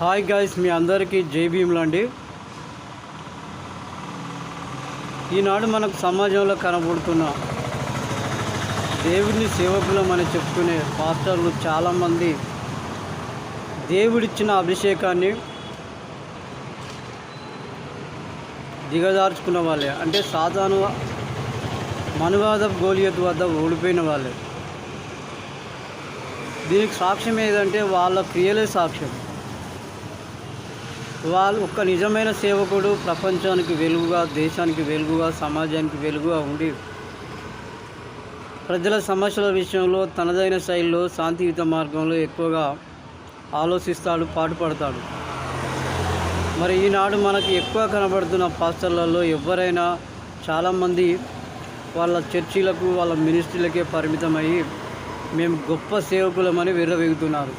Hi guys మీ అందరికీ జై భీములు అండి ఈనాడు మనకు సమాజంలో కనబడుతున్న దేవుడిని సేవకులం అని చెప్పుకునే పాస్టర్లు చాలామంది దేవుడిచ్చిన అభిషేకాన్ని దిగజార్చుకున్న వాళ్ళే. అంటే సాధారణ మనువాద గోలియత్ వద్ద ఓడిపోయిన వాళ్ళే. దీనికి సాక్ష్యం ఏదంటే వాళ్ళ క్రియలే సాక్ష్యం. వాళ్ళు ఒక నిజమైన సేవకుడు ప్రపంచానికి వెలుగుగా దేశానికి వెలుగుగా సమాజానికి వెలుగుగా ఉండి ప్రజల సమస్యల విషయంలో తనదైన శైలిలో శాంతియుత మార్గంలో ఎక్కువగా ఆలోచిస్తాడు పాటుపడతాడు. మరి ఈనాడు మనకి ఎక్కువ కనబడుతున్న పాస్టర్లలో ఎవరైనా చాలామంది వాళ్ళ చర్చిలకు వాళ్ళ మినిస్ట్రీలకే పరిమితమయ్యి మేము గొప్ప సేవకులమని విర్రవీగుతున్నారు.